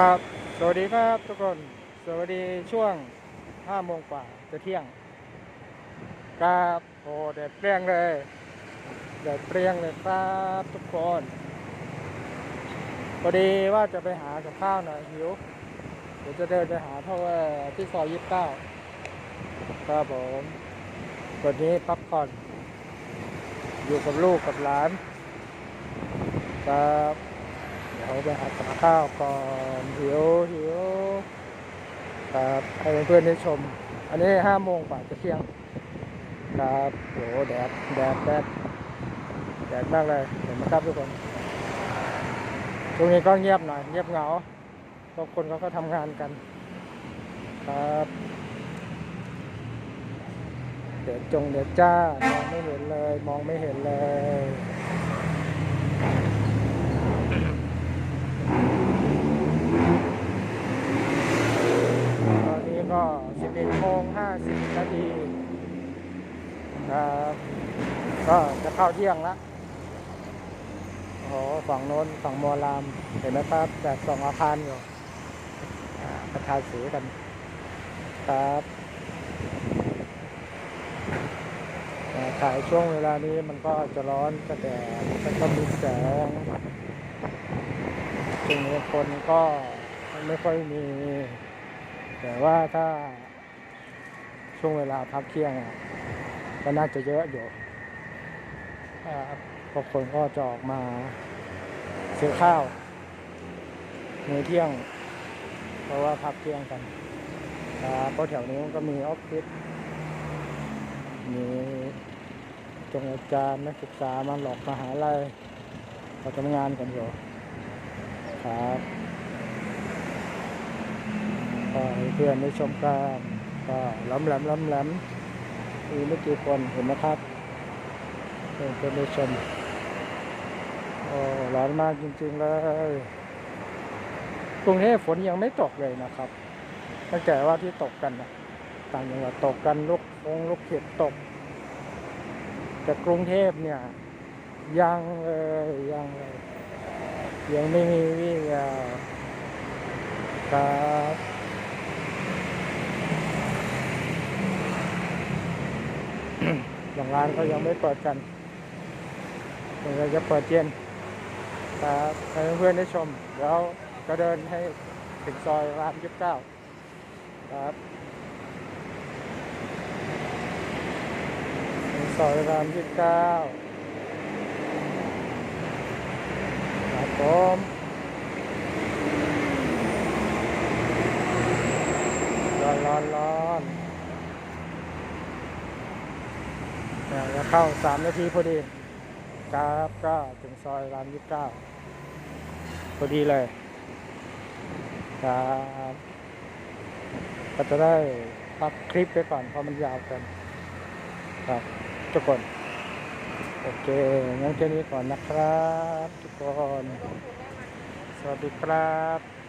ครับ สวัสดีครับทุกคน สวัสดีช่วง5โมงกว่าจะเที่ยงครับโอ้แดดเปรี้ยงเลยแดดเปรี้ยงเลยครับทุกคนพอดีว่าจะไปหากับข้าวหน่อยหิว เดี๋ยวจะเดินไปหาเพราะว่าที่ซอยยี่สิบเก้าครับผมวันนี้พักผ่อนอยู่กับลูกกับหลานครับ เดี๋ยวไปหากับข้าวก่อนหิวหิวครับให้เพื่อนๆได้ชม อันนี้ห้าโมงกว่าจะเที่ยงครับโหแดดแดดแดดแดดมากเลยเห็นไหมครับทุกคนช่วงนี้ก็เงียบหน่อยเงียบเหงาทุกคนเขาก็ทำงานกัน ครับเดี๋ยวจงเดี๋ยวจ้ามองไม่เห็นเลย มองไม่เห็นเลย ตอนนี้ก็ 11โมง50 นาทีครับก็จะเข้าเที่ยงละโอ้โหฝั่งโน้นฝั่งมอลาม เห็นไหมครับแต่สองอาคารอยู่อ่าประทายสีกัน ครับอ่าถ่ายช่วงเวลานี้มันก็จะร้อนกระแดดแล้วก็มีแสง ช่วงนี้คนก็ไม่ค่อยมี แต่ว่าถ้าช่วงเวลาพักเที่ยงก็น่าจะเยอะอยู่อ่าพวกคนก็จะออกมาซื้อข้าวมื้อเที่ยง เพราะว่าพักเที่ยงกันเพราะแถวนี้ก็มีออฟฟิศมีจงอาจารย์นักศึกษามาหลอกมหาลัยเขาทำงานกันอยู่ ครับก็ให้เพื่อนได้ชมกันก็ล้ำแหลมล้ำแหลมมีไม่กี่คนเห็นนะครับเพื่อนเพื่อนได้ชมโอ้ร้อนมากจริง ๆ เลยกรุงเทพฝนยังไม่ตกเลยนะครับตั้งแต่ว่าที่ตกกันนะต่างจังหวัดตกกันลูกคงลูกเห็บตก แต่กรุงเทพเนี่ยยังเลย ยังเลยยังไม่มีวี่แววครับบางร้านก็ยังไม่เปิดกันเดี๋ยวเราจะเปิดเย็นครับให้เพื่อนๆได้ชมเดี๋ยวจะเดินให้ถึงซอยรามยี่สิบเก้าครับถึงซอยรามยี่สิบเก้าครับ ผมร้อนร้อนร้อนเนี่ยจะเข้าสามนาทีพอดีครับก็ถึงซอยรามยี่สิบเก้าพอดีเลยครับก็จะได้พักคลิปไปก่อนเพราะมันยาวกันครับทุกคน โอเค งั้นแค่นี้ก่อนนะครับ ทุกคน สวัสดีครับ